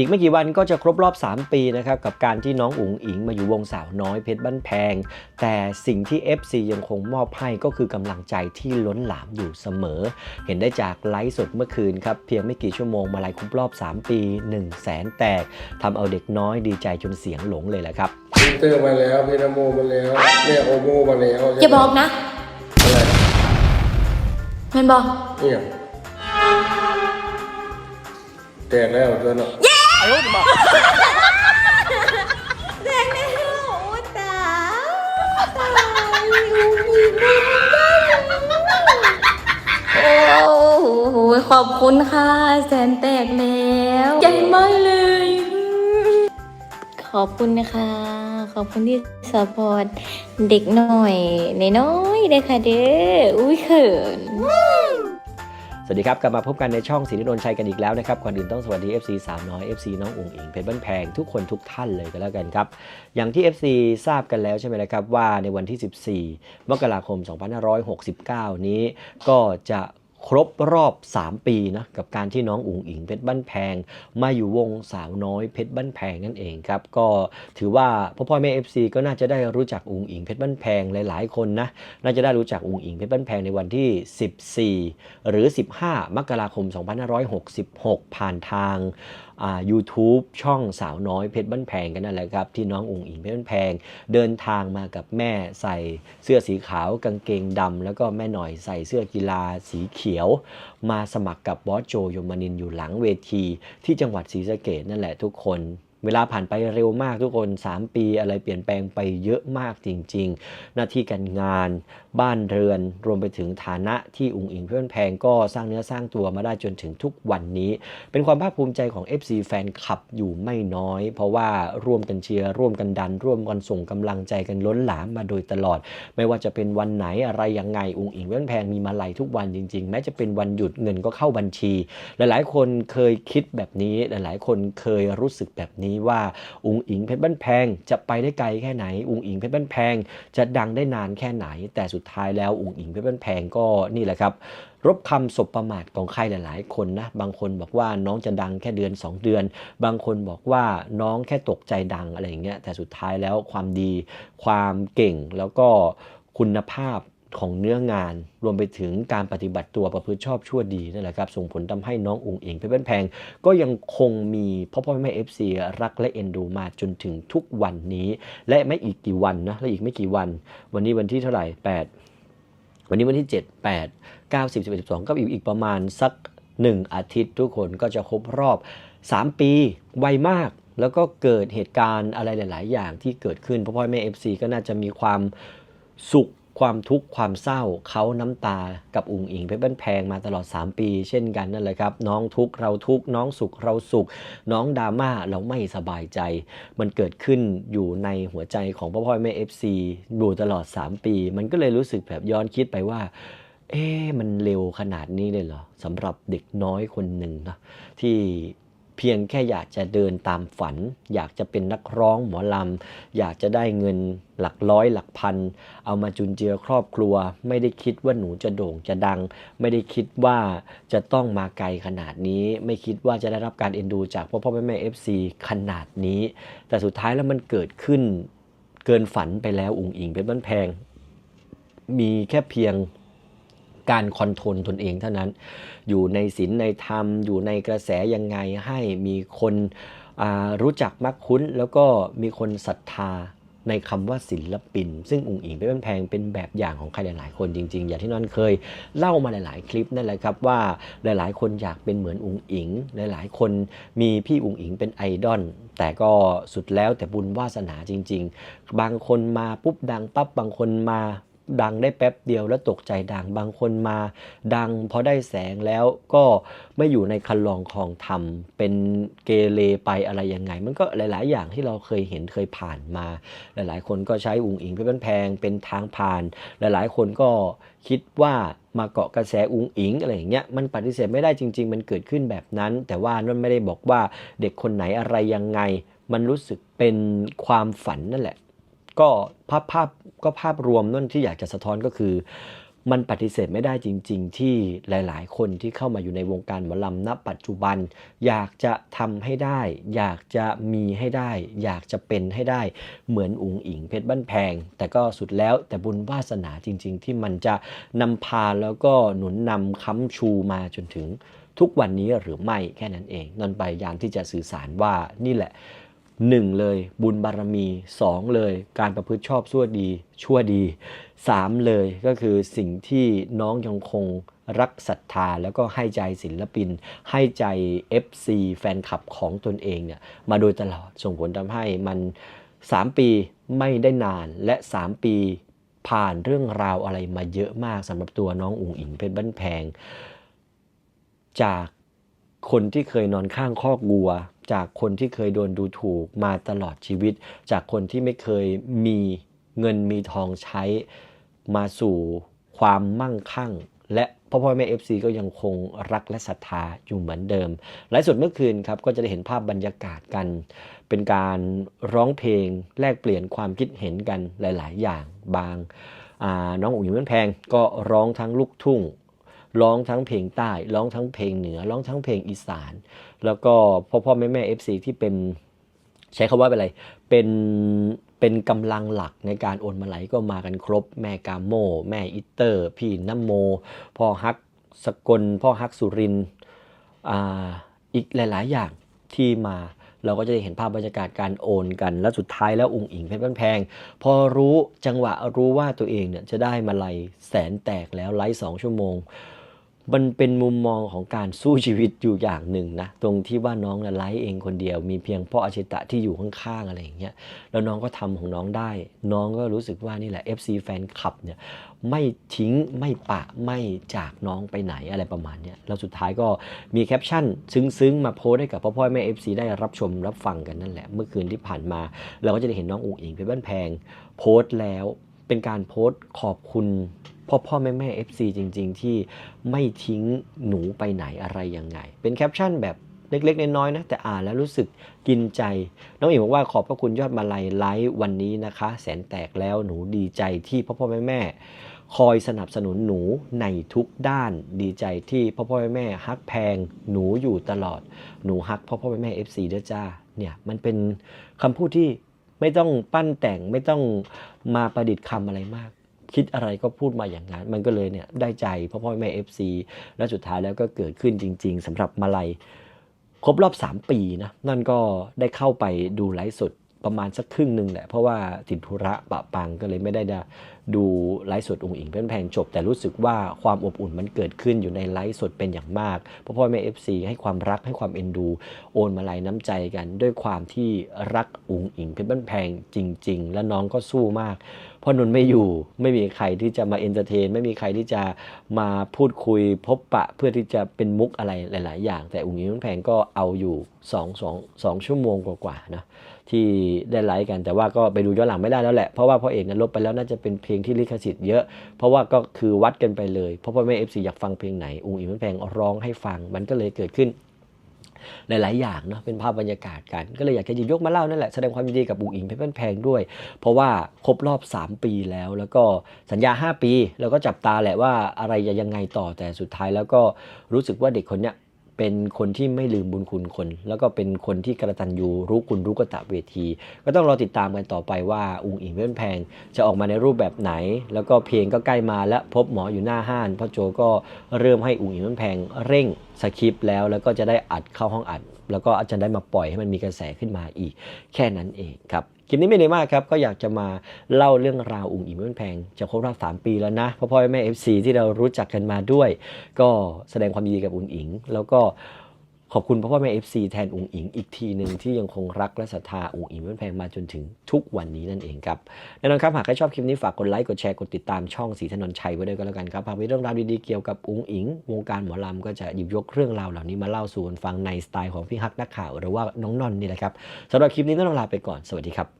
อีกไม่กี่วันก็จะครบรอบ 3 ปีนะครับกับการที่น้องอุ๋งอิงมาอยู่วงสาวน้อยเพชรบ้านแพง แต่สิ่งที่ FC ยังคงมอบให้ก็คือกำลังใจที่ล้นหลามอยู่เสมอ เห็นได้จากไลฟ์สดเมื่อคืนครับเพียงไม่กี่ชั่วโมงมาลัยครบรอบ 3 ปี 1 0 0 0 0แสนแตกทำเอาเด็กน้อยดีใจจนเสียงหลงเลยแหละครับพีเตอร์มาแล้วพีนาโมมาแล้วแม่โอโมมาแล้วอย่าบอกนะอะไรแมันบอกเนี่ยแตกแล้วตัวเนาะ แดงแน่โอ้ตาตายโอ้โหขอบคุณค่ะ แสนแตกแล้วใหญ่มากเลย ขอบคุณนะคะ ขอบคุณที่สปอร์ตเด็กหน่อยในน้อยๆเลยค่ะเด้ออุ้ยเขินส วัสดีครับ กลับมาพบกันในช่องสีนิดนชัยกันอีกแล้วนะครับ ก่อนอื่นต้องสวัสดี FC สาวน้อย FC น้องอุ๋งอิงเพชรบ้านแพงทุกคนทุกท่านเลยกันแล้วกันครับ อย่างที่ FC ทราบกันแล้วใช่ไหมนะครับว่าในวันที่ 14 มกราคม 2569 นี้ก็จะ ครบรอบ 3 ปีนะกับการที่น้องอุ๋งอิงเพชรบ้านแพง มาอยู่วงสาวน้อยเพชรบ้านแพงนั่นเองครับ ก็ถือว่าพ่อพ่อแม่ FC ก็น่าจะได้รู้จักอุ๋งอิงเพชรบ้านแพงหลาย ๆ คนนะน่าจะได้รู้จักอุ๋งอิงเพชรบ้านแพงในวันที่ 14 หรือ 15 มกราคม 2566 ผ่านทาง อ่า YouTube ช่องสาวน้อยเพชรบ้านแพงกันนั่นแหละครับ ที่น้องอุ๋งอิงเพชรบ้านแพง เดินทางมากับแม่ใส่เสื้อสีขาวกางเกงดำแล้วก็แม่หน่อยใส่เสื้อกีฬาสีเขียว มาสมัครกับบอสโจยมนินอยู่หลังเวที ที่จังหวัดศรีสะเกดนั่นแหละทุกคน เวลาผ่านไปเร็วมากทุกคน 3 ปีอะไรเปลี่ยนแปลงไปเยอะมากจริง ๆ หน้าที่การงาน บ้านเรือน รวมไปถึงฐานะที่อุงอิงเพื่อนแพงก็สร้างเนื้อสร้างตัวมาได้จนถึงทุกวันนี้ เป็นความภาคภูมิใจของ FC แฟนคลับอยู่ไม่น้อย เพราะว่าร่วมกันเชียร์ร่วมกันดัน ร่วมกันส่งกำลังใจกันล้นหลามมาโดยตลอด ไม่ว่าจะเป็นวันไหนอะไรยังไงอุงอิงเพื่อนแพงมีมาลัยทุกวันจริง ๆ แม้จะเป็นวันหยุดเงินก็เข้าบัญชี หลายๆ คนเคยคิดแบบนี้ หลายๆ คนเคยรู้สึกแบบนี้ว่าอุงอิงเพชรบ้านแพงจะไปได้ไกลแค่ไหน อุงอิงเพชรบ้านแพงจะดังได้นานแค่ไหน แต่สุดท้ายแล้วอุงอิงเพชรบ้านแพงก็นี่แหละครับรบคำสบประมาทของใครหลาย ๆ คนนะ บางคนบอกว่าน้องจะดังแค่เดือน 2 เดือน บางคนบอกว่าน้องแค่ตกใจดังอะไรอย่างเงี้ย แต่สุดท้ายแล้วความดี ความเก่งแล้วก็คุณภาพ ของเนื้องาน รวมไปถึงการปฏิบัติตัวประพฤติชอบชั่วดีนั่นแหละครับ ส่งผลทำให้น้องอุงอิงเพชรบ้านแพง ก็ยังคงมีพ่อพ่อแม่เอฟซีรักและเอ็นดูมาจนถึงทุกวันนี้ และไม่อีกกี่วันนะและอีกไม่กี่วัน วันนี้วันที่เท่าไหร่ 8 วันนี้วันที่ 7 8 9 10 11 12 ก็อีกอีกประมาณสัก 1 อาทิตย์ทุกคนก็จะครบรอบ 3 ปีไวมากแล้วก็เกิดเหตุการณ์อะไรหลาย ๆ อย่างที่เกิดขึ้นพ่อพ่อแม่ FC ก็น่าจะมีความสุข ความทุกข์ความเศร้าเขาน้ำตากับอุงอิงเพชรบ้านแพงมาตลอด 3 ปี เช่นกันนั่นแหละครับ น้องทุกข์เราทุกข์น้องสุขเราสุข น้องดราม่าเราไม่สบายใจ มันเกิดขึ้นอยู่ในหัวใจของพ่อพ่อแม่ FC อยู่ตลอด 3 ปี มันก็เลยรู้สึกแบบย้อนคิดไปว่า เอ๊มันเร็วขนาดนี้เลยเหรอสำหรับเด็กน้อยคนหนึ่งนะที่ เพียงแค่อยากจะเดินตามฝัน อยากจะเป็นนักร้องหมอลำ อยากจะได้เงินหลักร้อยหลักพัน เอามาจุนเจือครอบครัว ไม่ได้คิดว่าหนูจะโด่งจะดัง ไม่ได้คิดว่าจะต้องมาไกลขนาดนี้ ไม่คิดว่าจะได้รับการเอ็นดูจากพ่อพ่อแม่แม่เอฟซีขนาดนี้ แต่สุดท้ายแล้วมันเกิดขึ้นเกินฝันไปแล้วอุ๋งอิงเป็นบ้านแพง มีแค่เพียง การคอนโทรลตนเองเท่านั้น อยู่ในศีลในธรรม อยู่ในกระแสยังไงให้มีคนรู้จักมักคุ้น แล้วก็มีคนศรัทธาในคำว่าศิลปิน ซึ่งอุ๋งอิงเพชรบ้านแพงเป็นแบบอย่างของใครหลาย ๆ คนจริง ๆ อย่างที่นอนเคยเล่ามาหลาย ๆ คลิปนั่นแหละครับว่าหลาย ๆ คนอยากเป็นเหมือนอุ๋งอิง หลาย ๆ คนมีพี่อุ๋งอิงเป็นไอดอลแต่ก็สุดแล้วแต่บุญวาสนาจริง ๆ บางคนมาปุ๊บดังปั๊บบางคนมา ดังได้แป๊บเดียวแล้วตกใจดัง บางคนมาดังพอได้แสงแล้วก็ไม่อยู่ในคันลองคลองธรรม เป็นเกเรไปอะไรยังไง มันก็หลาย ๆ อย่างที่เราเคยเห็นเคยผ่านมา หลาย ๆ คนก็ใช้อุงอิงเพชรบ้านแพงเป็นทางผ่าน หลาย ๆ คนก็คิดว่ามาเกาะกระแสอุงอิงอะไรอย่างเงี้ยมันปฏิเสธไม่ได้จริง ๆ มันเกิดขึ้นแบบนั้น แต่ว่านั่นไม่ได้บอกว่าเด็กคนไหนอะไรยังไง มันรู้สึกเป็นความฝันนั่นแหละ ก็ภาพภาพก็ภาพรวมนั่นที่อยากจะสะท้อนก็คือ มันปฏิเสธไม่ได้จริง ๆ ที่หลาย ๆ คนที่เข้ามาอยู่ในวงการหมอลำณ ปัจจุบัน อยากจะทำให้ได้ อยากจะมีให้ได้ อยากจะเป็นให้ได้เหมือนอุ๋งอิงเพชรบ้านแพง แต่ก็สุดแล้วแต่บุญวาสนาจริง ๆ ที่มันจะนำพาแล้วก็หนุนนำค้ำชูมาจนถึงทุกวันนี้หรือไม่แค่นั้นเองนนท์พยายามที่จะสื่อสารว่านี่แหละ หนึ่งเลย บุญบารมีสองเลย การประพฤติชอบชั่วดี ชั่วดีสามเลยก็คือสิ่งที่น้องยังคงรักศรัทธาแล้วก็ให้ใจศิลปิน ให้ใจ FC แฟนคลับของตนเองเนี่ยมาโดยตลอดส่งผลทำให้มัน 3 ปีไม่ได้นานและ 3 ปีผ่านเรื่องราวอะไรมาเยอะมากสำหรับตัวน้องอุ๋งอิงเพชรบ้านแพง จากคนที่เคยนอนข้างคอกวัว จากคนที่เคยโดนดูถูกมาตลอดชีวิต จากคนที่ไม่เคยมีเงินมีทองใช้มาสู่ความมั่งคั่ง และพ่อพ่อแม่ FC ก็ยังคงรักและศรัทธาอยู่เหมือนเดิมไลฟ์สดเมื่อคืนครับก็จะได้เห็นภาพบรรยากาศกัน เป็นการร้องเพลงแลกเปลี่ยนความคิดเห็นกันหลาย ๆ อย่างบางาน้องอุ๋ยมันแพงก็ร้องทั้งลูกทุ่งร้องทั้งเพลงใต้ ร้องทั้งเพลงเหนือ ร้องทั้งเพลงอีสาน แล้วก็พ่อพ่อแม่แม่เอฟซีที่เป็นใช้คำว่าเป็นอะไร เป็นเป็นกำลังหลักในการโอนมาไหลก็มากันครบ แม่กาโม แม่อิตเตอร์ พี่น้ำโม พ่อฮักสกล พ่อฮักสุรินอ่าอีกหลาย ๆ อย่างที่มาเราก็จะได้เห็นภาพบรรยากาศการโอนกัน และสุดท้ายแล้วอุงอิงเพชรบ้านแพง พอรู้จังหวะรู้ว่าตัวเองเนี่ยจะได้มาลัยแสนแตกแล้วไลฟ์สองชั่วโมง มันเป็นมุมมองของการสู้ชีวิตอยู่อย่างหนึ่งนะ ตรงที่ว่าน้องนะไลฟ์เองคนเดียว มีเพียงพ่ออาชิตะที่อยู่ข้างๆอะไรอย่างเงี้ยแล้วน้องก็ทำของน้องได้ น้องก็รู้สึกว่านี่แหละ FC แฟนคลับเนี่ยไม่ทิ้งไม่ปะไม่จากน้องไปไหนอะไรประมาณเนี้ยแล้วสุดท้ายก็มีแคปชั่น ซึ้งๆ มาโพสให้กับพ่อพ่อแม่ FC ได้รับชมรับฟังกันนั่นแหละ เมื่อคืนที่ผ่านมา เราก็จะได้เห็นน้องอุ๋งอิงเพชรบ้านแพง โพสต์แล้ว เป็นการโพสต์ขอบคุณพ่อพ่อแม่แม่ FC จริง ๆ ที่ไม่ทิ้งหนูไปไหนอะไรยังไง เป็นแคปชั่นแบบเล็กๆ น้อยๆนะแต่อ่านแล้วรู้สึกกินใจ น้องอิ๋งบอกว่าขอบพระคุณยอดมาลัยไลฟ์วันนี้นะคะ แสนแตกแล้วหนูดีใจที่พ่อพ่อแม่แม่คอยสนับสนุนหนูในทุกด้านดีใจที่พ่อพ่อแม่แม่ฮักแพงหนูอยู่ตลอด หนูฮักพ่อพ่อแม่แม่ FC ด้วยจ้าเนี่ยมันเป็นคำพูดที่ ไม่ต้องปั้นแต่งไม่ต้องมาประดิษฐ์คำอะไรมาก คิดอะไรก็พูดมาอย่างนั้น มันก็เลยเนี่ยได้ใจพ่อพ่อแม่ FC และสุดท้ายแล้วก็เกิดขึ้นจริง ๆสำหรับมาลัยครบรอบ 3 ปีนะนั่นก็ได้เข้าไปดูไลฟ์สด ประมาณสักครึ่งหนึ่งแหละ เพราะว่าติดธุระปะปังก็เลยไม่ได้ดูไลฟ์สดองค์อิงเป็นแพงจบ แต่รู้สึกว่าความอบอุ่นมันเกิดขึ้นอยู่ในไลฟ์สดเป็นอย่างมากเพราะพ่อแม่ FC ให้ความรักให้ความเอ็นดู โอนมาลัยน้ำใจกัน ด้วยความที่รักอุงอิงเพชรบ้านแพงจริง ๆ และน้องก็สู้มากเพราะนนไม่อยู่ไม่มีใครที่จะมาเอนเตอร์เทนไม่มีใครที่จะมาพูดคุยพบปะเพื่อที่จะเป็นมุกอะไรหลาย ๆ อย่าง แต่อุ๋งอิงเพชรแพงก็เอาอยู่2 2 2ชั่วโมงกว่าๆนะ ที่ได้ไลฟ์กันแต่ว่าก็ไปดูย้อนหลังไม่ได้แล้วแหละ เพราะว่าพ่อเอกนั้นลบไปแล้วน่าจะเป็นเพลงที่ลิขสิทธิ์เยอะ เพราะว่าก็คือวัดกันไปเลย เพราะพ่อแม่เอฟซีอยากฟังเพลงไหนอุ๋งอิงเพชรแพงร้องให้ฟังมันก็เลยเกิดขึ้นหลาย ๆ อย่างเนาะเป็นภาพบรรยากาศกัน ก็เลยอยากจะหยิบยกมาเล่านั่นแหละ แสดงความยินดีกับบุ๋งอิงเพชรบ้านแพงด้วย เพราะว่าครบรอบ 3 ปีแล้ว แล้วก็สัญญา 5 ปี แล้วก็จับตาแหละว่าอะไรจะยังไงต่อแต่สุดท้ายแล้วก็รู้สึกว่าเด็กคนเนี้ย เป็นคนที่ไม่ลืมบุญคุณคน แล้วก็เป็นคนที่กระตันยูรู้คุณรู้กตะเวที ก็ต้องรอติดตามกันต่อไปว่าอุงอิงเพชรบ้นแพง จะออกมาในรูปแบบไหน แล้วก็เพลงก็ใกล้มาและพบหมออยู่หน้าห้านพ่อโจก็เริ่มให้อุงอิงเพชรบ้นแพงเร่งสคริปต์แล้วแล้วก็จะได้อัดเข้าห้องอัด แล้วก็อาจารย์ได้มาปล่อยให้มันมีกระแสขึ้นมาอีก แค่นั้นเองครับคลิปนี้ไม่ได้มากครับ ก็อยากจะมาเล่าเรื่องราวอุ๋งอิงเพื่อนแพงจะครบรอบ 3 ปีแล้วนะพ่อพ่อแม่ FC ที่เรารู้จักกันมาด้วย ก็แสดงความยินดีกับอุ๋งอิง แล้วก็ ขอบคุณพ่อพ่อแม่ FC แทนอุ๋งอิงอีกทีหนึ่งที่ยังคงรักและศรัทธาอุ๋งอิงเพื่อนแพงมาจนถึงทุกวันนี้นั่นเองครับแน่นอนครับหากใครชอบคลิปนี้ฝากกดไลค์กดแชร์กดติดตามช่องสีถนนชัยไว้ด้วยกันแล้วกันครับหากมีเรื่องราวดีๆเกี่ยวกับอุ๋งอิง วงการหมอลำก็จะหยิบยกเรื่องราวเหล่านี้มาเล่าสู่กันฟังในสไตล์ของพี่ฮักนักข่าวหรือว่าน้องนอนนี่แหละครับสำหรับคลิปนี้ต้องลาไปก่อนสวัสดีครับ